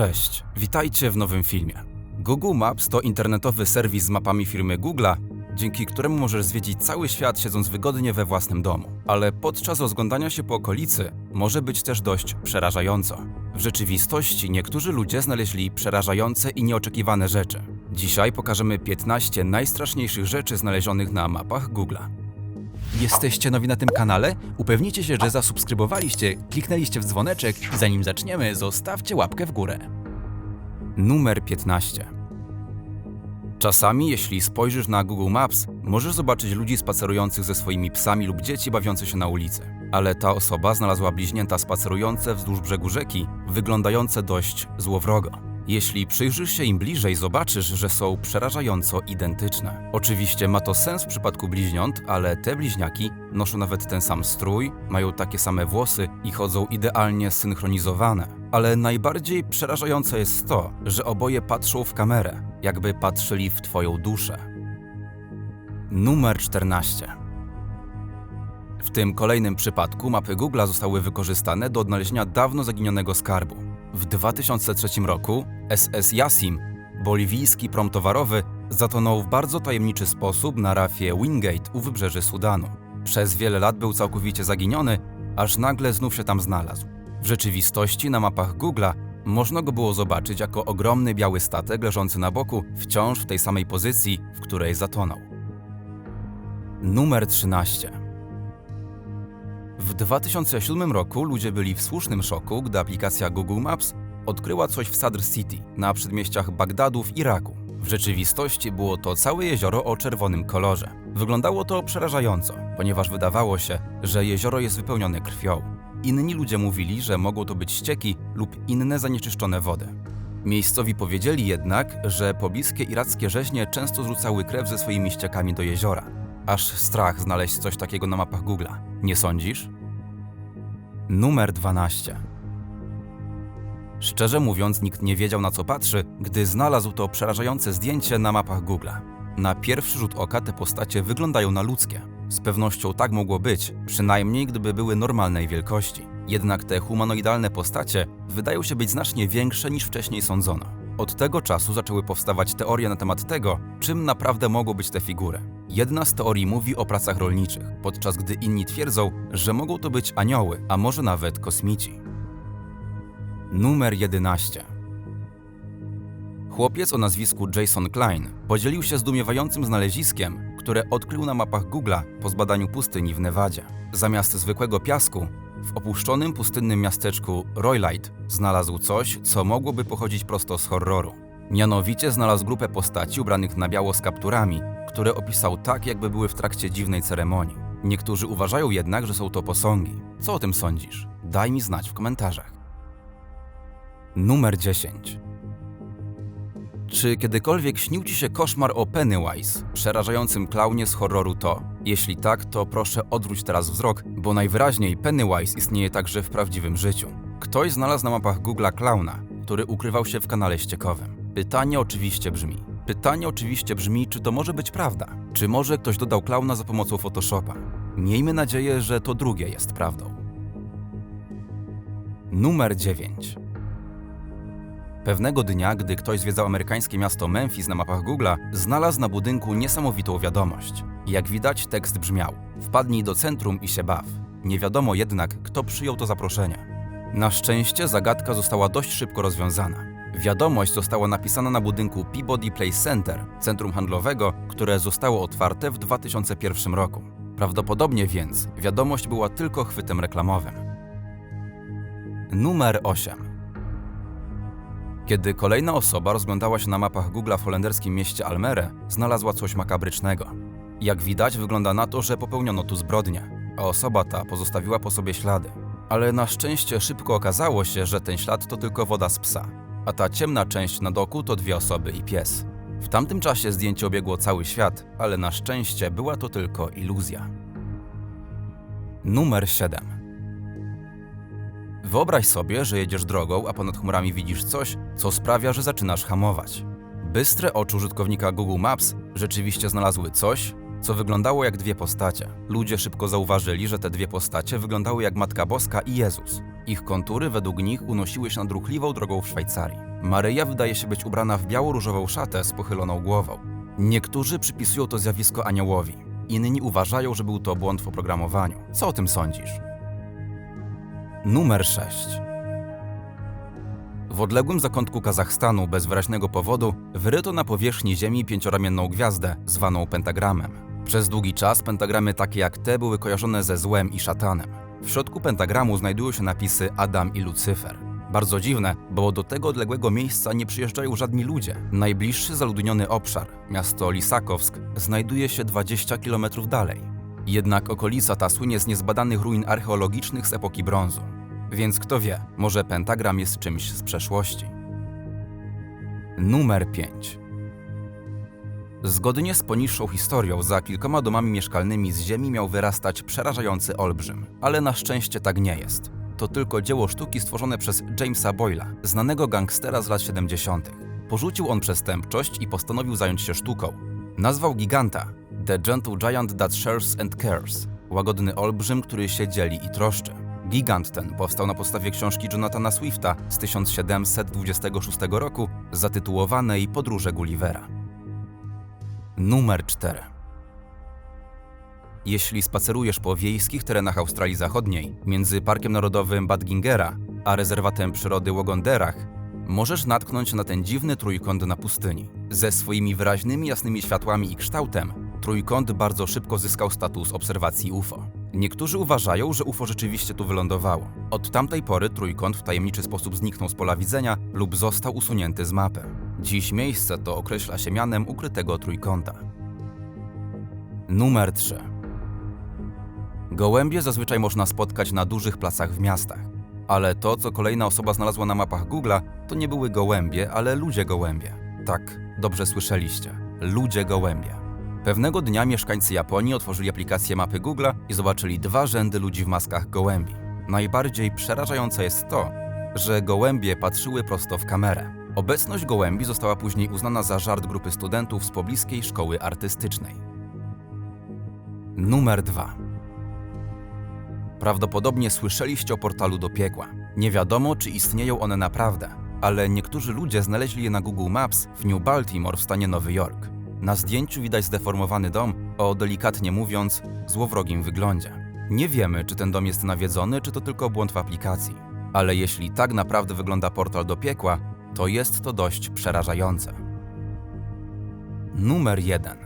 Cześć, witajcie w nowym filmie. Google Maps to internetowy serwis z mapami firmy Google'a, dzięki któremu możesz zwiedzić cały świat siedząc wygodnie we własnym domu. Ale podczas rozglądania się po okolicy może być też dość przerażająco. W rzeczywistości niektórzy ludzie znaleźli przerażające i nieoczekiwane rzeczy. Dzisiaj pokażemy 15 najstraszniejszych rzeczy znalezionych na mapach Google'a. Jesteście nowi na tym kanale? Upewnijcie się, że zasubskrybowaliście, kliknęliście w dzwoneczek i zanim zaczniemy, zostawcie łapkę w górę. Numer 15. Czasami, jeśli spojrzysz na Google Maps, możesz zobaczyć ludzi spacerujących ze swoimi psami lub dzieci bawiące się na ulicy. Ale ta osoba znalazła bliźnięta spacerujące wzdłuż brzegu rzeki, wyglądające dość złowrogo. Jeśli przyjrzysz się im bliżej, zobaczysz, że są przerażająco identyczne. Oczywiście ma to sens w przypadku bliźniąt, ale te bliźniaki noszą nawet ten sam strój, mają takie same włosy i chodzą idealnie synchronizowane. Ale najbardziej przerażające jest to, że oboje patrzą w kamerę, jakby patrzyli w twoją duszę. Numer 14. W tym kolejnym przypadku mapy Google zostały wykorzystane do odnalezienia dawno zaginionego skarbu. W 2003 roku SS Yasim, boliwijski prom towarowy, zatonął w bardzo tajemniczy sposób na rafie Wingate u wybrzeży Sudanu. Przez wiele lat był całkowicie zaginiony, aż nagle znów się tam znalazł. W rzeczywistości na mapach Google'a można go było zobaczyć jako ogromny biały statek leżący na boku, wciąż w tej samej pozycji, w której zatonął. Numer 13. W 2007 roku ludzie byli w słusznym szoku, gdy aplikacja Google Maps odkryła coś w Sadr City, na przedmieściach Bagdadu w Iraku. W rzeczywistości było to całe jezioro o czerwonym kolorze. Wyglądało to przerażająco, ponieważ wydawało się, że jezioro jest wypełnione krwią. Inni ludzie mówili, że mogą to być ścieki lub inne zanieczyszczone wody. Miejscowi powiedzieli jednak, że pobliskie irackie rzeźnie często zrzucały krew ze swoimi ściekami do jeziora. Aż strach znaleźć coś takiego na mapach Google'a. Nie sądzisz? Numer 12. Szczerze mówiąc, nikt nie wiedział na co patrzy, gdy znalazł to przerażające zdjęcie na mapach Google'a. Na pierwszy rzut oka te postacie wyglądają na ludzkie. Z pewnością tak mogło być, przynajmniej gdyby były normalnej wielkości. Jednak te humanoidalne postacie wydają się być znacznie większe niż wcześniej sądzono. Od tego czasu zaczęły powstawać teorie na temat tego, czym naprawdę mogą być te figury. Jedna z teorii mówi o pracach rolniczych, podczas gdy inni twierdzą, że mogą to być anioły, a może nawet kosmici. Numer 11. Chłopiec o nazwisku Jason Klein podzielił się zdumiewającym znaleziskiem, które odkrył na mapach Google'a po zbadaniu pustyni w Nevadzie. Zamiast zwykłego piasku, w opuszczonym pustynnym miasteczku Roylight znalazł coś, co mogłoby pochodzić prosto z horroru. Mianowicie znalazł grupę postaci ubranych na biało z kapturami, które opisał tak, jakby były w trakcie dziwnej ceremonii. Niektórzy uważają jednak, że są to posągi. Co o tym sądzisz? Daj mi znać w komentarzach. Numer 10. Czy kiedykolwiek śnił Ci się koszmar o Pennywise, przerażającym klaunie z horroru to? Jeśli tak, to proszę odwróć teraz wzrok, bo najwyraźniej Pennywise istnieje także w prawdziwym życiu. Ktoś znalazł na mapach Google'a klauna, który ukrywał się w kanale ściekowym. Pytanie oczywiście brzmi. Pytanie oczywiście brzmi, czy to może być prawda? Czy może ktoś dodał klauna za pomocą Photoshopa? Miejmy nadzieję, że to drugie jest prawdą. Numer 9. Pewnego dnia, gdy ktoś zwiedzał amerykańskie miasto Memphis na mapach Google'a, znalazł na budynku niesamowitą wiadomość. Jak widać, tekst brzmiał: Wpadnij do centrum i się baw. Nie wiadomo jednak, kto przyjął to zaproszenie. Na szczęście zagadka została dość szybko rozwiązana. Wiadomość została napisana na budynku Peabody Place Center, centrum handlowego, które zostało otwarte w 2001 roku. Prawdopodobnie więc wiadomość była tylko chwytem reklamowym. Numer 8. Kiedy kolejna osoba rozglądała się na mapach Google'a w holenderskim mieście Almere, znalazła coś makabrycznego. Jak widać, wygląda na to, że popełniono tu zbrodnię, a osoba ta pozostawiła po sobie ślady. Ale na szczęście szybko okazało się, że ten ślad to tylko woda z psa, a ta ciemna część na doku to dwie osoby i pies. W tamtym czasie zdjęcie obiegło cały świat, ale na szczęście była to tylko iluzja. Numer 7. Wyobraź sobie, że jedziesz drogą, a ponad chmurami widzisz coś, co sprawia, że zaczynasz hamować. Bystre oczy użytkownika Google Maps rzeczywiście znalazły coś, co wyglądało jak dwie postacie. Ludzie szybko zauważyli, że te dwie postacie wyglądały jak Matka Boska i Jezus. Ich kontury według nich unosiły się nad ruchliwą drogą w Szwajcarii. Maryja wydaje się być ubrana w biało-różową szatę z pochyloną głową. Niektórzy przypisują to zjawisko aniołowi, inni uważają, że był to błąd w oprogramowaniu. Co o tym sądzisz? Numer 6. W odległym zakątku Kazachstanu bez wyraźnego powodu wyryto na powierzchni Ziemi pięcioramienną gwiazdę, zwaną pentagramem. Przez długi czas pentagramy takie jak te były kojarzone ze złem i szatanem. W środku pentagramu znajdują się napisy Adam i Lucyfer. Bardzo dziwne, bo do tego odległego miejsca nie przyjeżdżają żadni ludzie. Najbliższy zaludniony obszar, miasto Lisakowsk, znajduje się 20 km dalej. Jednak okolica ta słynie z niezbadanych ruin archeologicznych z epoki brązu. Więc kto wie, może pentagram jest czymś z przeszłości. Numer 5. Zgodnie z poniższą historią, za kilkoma domami mieszkalnymi z ziemi miał wyrastać przerażający olbrzym. Ale na szczęście tak nie jest. To tylko dzieło sztuki stworzone przez Jamesa Boyla, znanego gangstera z lat 70. Porzucił on przestępczość i postanowił zająć się sztuką. Nazwał giganta The Gentle Giant That Shares and Cares łagodny olbrzym, który się dzieli i troszczy. Gigant ten powstał na podstawie książki Jonathana Swifta z 1726 roku zatytułowanej Podróże Gullivera. Numer 4. Jeśli spacerujesz po wiejskich terenach Australii Zachodniej, między Parkiem Narodowym Badgingera a rezerwatem przyrody Wogonderach, możesz natknąć na ten dziwny trójkąt na pustyni. Ze swoimi wyraźnymi, jasnymi światłami i kształtem, trójkąt bardzo szybko zyskał status obserwacji UFO. Niektórzy uważają, że UFO rzeczywiście tu wylądowało. Od tamtej pory trójkąt w tajemniczy sposób zniknął z pola widzenia lub został usunięty z mapy. Dziś miejsce to określa się mianem ukrytego trójkąta. Numer 3. Gołębie zazwyczaj można spotkać na dużych placach w miastach. Ale to, co kolejna osoba znalazła na mapach Google'a, to nie były gołębie, ale ludzie gołębie. Tak, dobrze słyszeliście. Ludzie gołębie. Pewnego dnia mieszkańcy Japonii otworzyli aplikację mapy Google'a i zobaczyli dwa rzędy ludzi w maskach gołębi. Najbardziej przerażające jest to, że gołębie patrzyły prosto w kamerę. Obecność gołębi została później uznana za żart grupy studentów z pobliskiej szkoły artystycznej. Numer 2. Prawdopodobnie słyszeliście o portalu do piekła. Nie wiadomo, czy istnieją one naprawdę, ale niektórzy ludzie znaleźli je na Google Maps w New Baltimore w stanie Nowy Jork. Na zdjęciu widać zdeformowany dom o delikatnie mówiąc złowrogim wyglądzie. Nie wiemy, czy ten dom jest nawiedzony, czy to tylko błąd w aplikacji. Ale jeśli tak naprawdę wygląda portal do piekła, to jest to dość przerażające. Numer 1.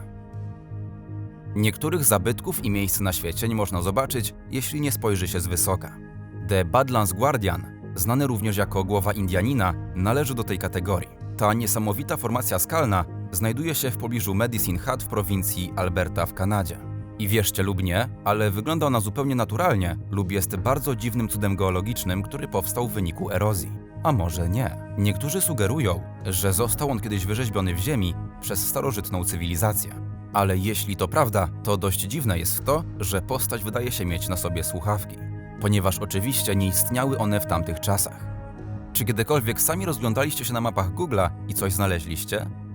Niektórych zabytków i miejsc na świecie nie można zobaczyć, jeśli nie spojrzy się z wysoka. The Badlands Guardian, znany również jako głowa Indianina, należy do tej kategorii. Ta niesamowita formacja skalna znajduje się w pobliżu Medicine Hat w prowincji Alberta w Kanadzie. I wierzcie lub nie, ale wygląda ona zupełnie naturalnie lub jest bardzo dziwnym cudem geologicznym, który powstał w wyniku erozji. A może nie? Niektórzy sugerują, że został on kiedyś wyrzeźbiony w ziemi przez starożytną cywilizację. Ale jeśli to prawda, to dość dziwne jest to, że postać wydaje się mieć na sobie słuchawki, ponieważ oczywiście nie istniały one w tamtych czasach. Czy kiedykolwiek sami rozglądaliście się na mapach Google'a i coś znaleźliście?